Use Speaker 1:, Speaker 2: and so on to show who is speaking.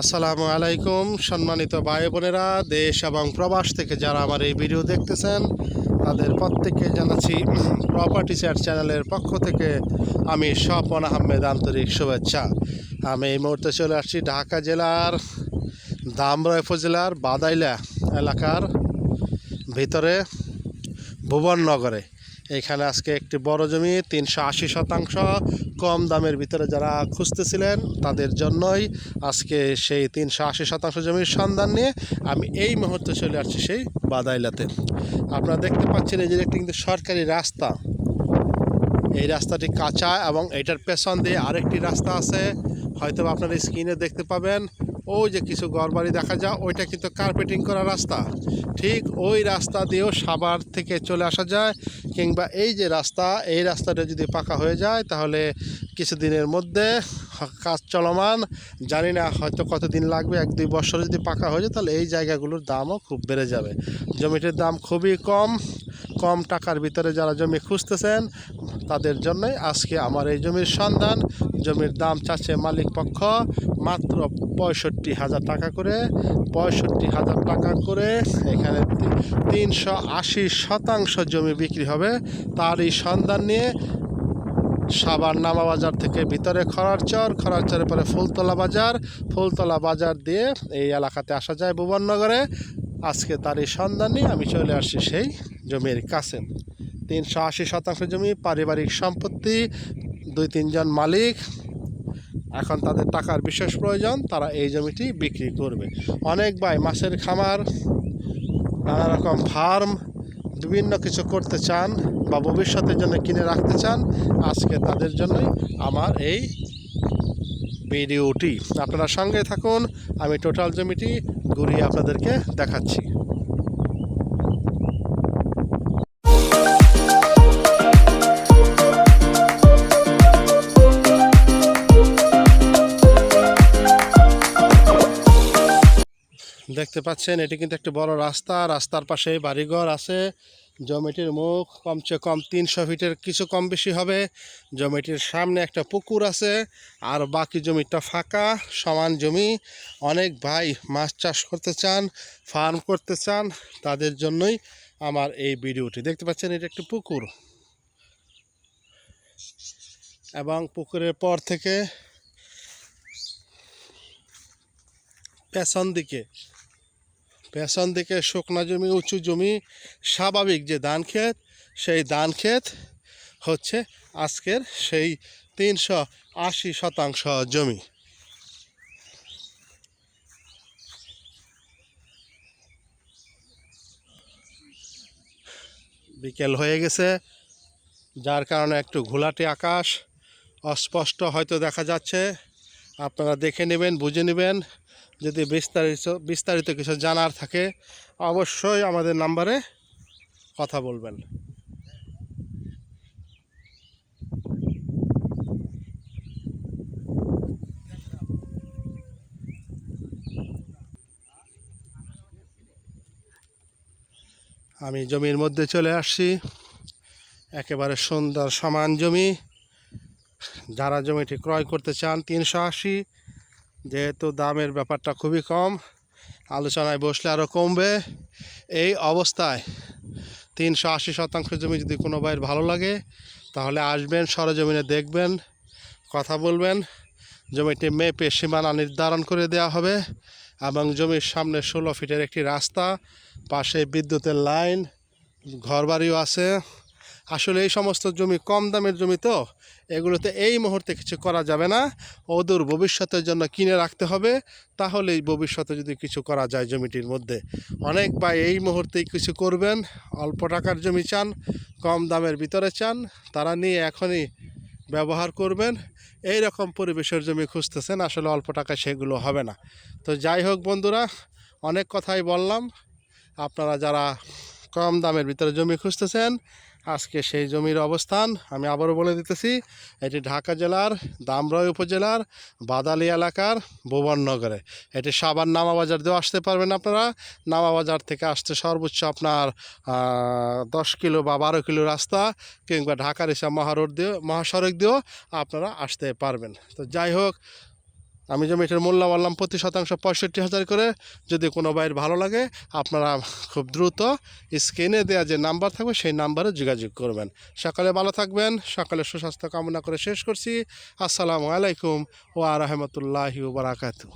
Speaker 1: আসসালামু আলাইকুম, সম্মানিত ভাই বোনেরা দেশ এবং প্রবাস থেকে যারা আমার এই ভিডিও দেখতেছেন, তাদের প্রত্যেককে জানাচ্ছি প্রপার্টি চ্যাট চ্যানেলের পক্ষ থেকে আমি স্বপন আহমেদ আন্তরিক শুভেচ্ছা। আমি এই মুহূর্তে চলে আসছি ঢাকা জেলার দামরা উপজেলার বাদাইলা এলাকার ভিতরে ভুবননগরে এখানে আজকে একটি বড় জমি, তিনশো আশি শতাংশ। কম দামের ভিতরে যারা খুঁজতেছিলেন, তাদের জন্যই আজকে সেই তিনশো আশি শতাংশ জমির সন্ধান নিয়ে আমি এই মুহূর্তে চলে আসছি সেই বাদাইলাতে। আপনারা দেখতে পাচ্ছেন এই যে একটি কিন্তু সরকারি রাস্তা। এই রাস্তাটি কাঁচা এবং এটার পেছন দিয়ে আরেকটি রাস্তা আছে। হয়তো আপনারা স্ক্রিনে দেখতে পাবেন ওই যে কিছু ঘরবাড়ি দেখা যায়, ওইটা কিন্তু কার্পেটিং করা রাস্তা। ঠিক ওই রাস্তা দিয়েও সাভার থেকে চলে আসা যায়, কিংবা এই যে রাস্তা, এই রাস্তাটা যদি পাকা হয়ে যায়, তাহলে কিছুদিনের মধ্যে কাজ চলমান। জানি না হয়তো কতদিন লাগবে, এক দুই বছর যদি পাকা হয়ে যায়, তাহলে এই জায়গাগুলোর দামও খুব বেড়ে যাবে। জমিটির দাম খুবই কম কম টাকার ভিতরে যারা জমি খুঁজতেছেন, তাদের জন্যই আজকে আমার এই জমির সন্ধান। জমির দাম চাচ্ছে মালিক পক্ষ, মাত্র পঁয়ষট্টি হাজার টাকা করে, পঁয়ষট্টি হাজার টাকা করে এখানে তিনশো আশি শতাংশ জমি বিক্রি হবে। তার এই সন্ধান নিয়ে সাবার নামা বাজার থেকে ভিতরে খরারচর খরারচরের পরে ফুলতলা বাজার। ফুলতলা বাজার দিয়ে এই এলাকাতে আসা যায় ভুবননগরে। আজকে তার এই সন্ধান নিয়ে আমি চলে আসছি সেই জমির কাছে। তিনশো আশি শতাংশ জমি, পারিবারিক সম্পত্তি দুই তিনজন মালিক এখন তাদের টাকার বিশেষ প্রয়োজন, তারা এই জমিটি বিক্রি করবে। অনেক ভাই মাছের খামার, নানা রকম ফার্ম, বিভিন্ন কিছু করতে চান বা ভবিষ্যতের জন্য কিনে রাখতে চান, আজকে তাদের জন্যই আমার এই ভিডিওটি। আপনারা সঙ্গে থাকুন, আমি টোটাল জমিটি ঘুরিয়ে আপনাদেরকে দেখাচ্ছি। দেখতে পাচ্ছেন, এটি কিন্তু একটি বড় রাস্তা। রাস্তার পাশে বাড়িঘর আছে। জমিটির মুখ কমসে কম তিনশো ফিটের, কিছু কম বেশি হবে। জমিটির সামনে একটা পুকুর আছে, আর বাকি জমিটা ফাঁকা, সমান জমি। অনেক ভাই মাছ চাষ করতে চান, ফার্ম করতে চান, তাদের জন্যই আমার এই ভিডিওটি। দেখতে পাচ্ছেন, এটা একটি পুকুর। এবং পুকুরের পর থেকে পেছন দিকে পেছন দিকে শুকনা জমি, উঁচু জমি, স্বাভাবিক যে ধান ক্ষেত, সেই ধান ক্ষেত হচ্ছে আজকের সেই তিনশো আশি শতাংশ জমি। বিকেল হয়ে গেছে, যার কারণে একটু ঘোলাটে আকাশ, অস্পষ্ট হয়তো দেখা যাচ্ছে। আপনারা দেখে নেবেন, বুঝে নেবেন। যদি বিস্তারিত বিস্তারিত কিছু জানার থাকে, অবশ্যই আমাদের নাম্বারে কথা বলবেন। আমি জমির মধ্যে চলে আসছি। একেবারে সুন্দর সমান জমি। যারা জমিটি ক্রয় করতে চান, তিনশো আশি যেহেতু দামের ব্যাপারটা খুবই কম, আলোচনায় বসলে আরও কমবে। এই অবস্থায় তিনশো আশি শতাংশ জমি যদি কোনো ভাইয়ের ভালো লাগে, তাহলে আসবেন, সরজমিনে দেখবেন, কথা বলবেন। জমিটি মেপে সীমানা নির্ধারণ করে দেওয়া হবে এবং জমির সামনে ষোলো ফিটের একটি রাস্তা, পাশে বিদ্যুতের লাইন, ঘরবাড়িও আছে। আসলে এই সমস্ত জমি কম দামের জমি তো, এগুলোতে এই মুহূর্তে কিছু করা যাবে না। অদূর ভবিষ্যতের জন্য কিনে রাখতে হবে তাহলে ভবিষ্যতে যদি কিছু করা যায় জমিটির মধ্যে। অনেক ভাই এই মুহূর্তেই কিছু করবেন, অল্প টাকার জমি চান, কম দামের ভিতরে চান, তারা নিয়ে এখনই ব্যবহার করবেন। এই রকম পরিবেশের জমি খুঁজতেছেন, আসলে অল্প টাকায় সেগুলো হবে না। তো যাই হোক বন্ধুরা, অনেক কথাই বললাম। আপনারা যারা কম দামের ভিতরে জমি খুঁজতেছেন আজকে সেই জমির অবস্থান আমি আবারও বলে দিতেছি, এটি ঢাকা জেলার দামরয় উপজেলার বাদালি এলাকার ভুবননগরে এটি সাবান নামাবাজার দিয়েও আসতে পারবেন আপনারা। নামাবাজার থেকে আসতে সর্বোচ্চ আপনার দশ কিলো বা বারো কিলো রাস্তা কিংবা ঢাকার এসব মহারোড দিয়ে মহাসড়ক দিয়েও আপনারা আসতে পারবেন। তো যাই হোক আমি জমিটার মূল্য বললাম প্রতি শতাংশ পঁয়ষট্টি হাজার করে, যদি কোনো বাইর ভালো লাগে, আপনারা খুব দ্রুত স্ক্রিনে দেওয়া যে নাম্বার থাকবে, সেই নাম্বারে যোগাযোগ করবেন। সকালে ভালো থাকবেন, সকালে সুস্বাস্থ্য কামনা করে শেষ করছি। আসসালামু আলাইকুম ও রহমতুল্লাহ বারাকাতু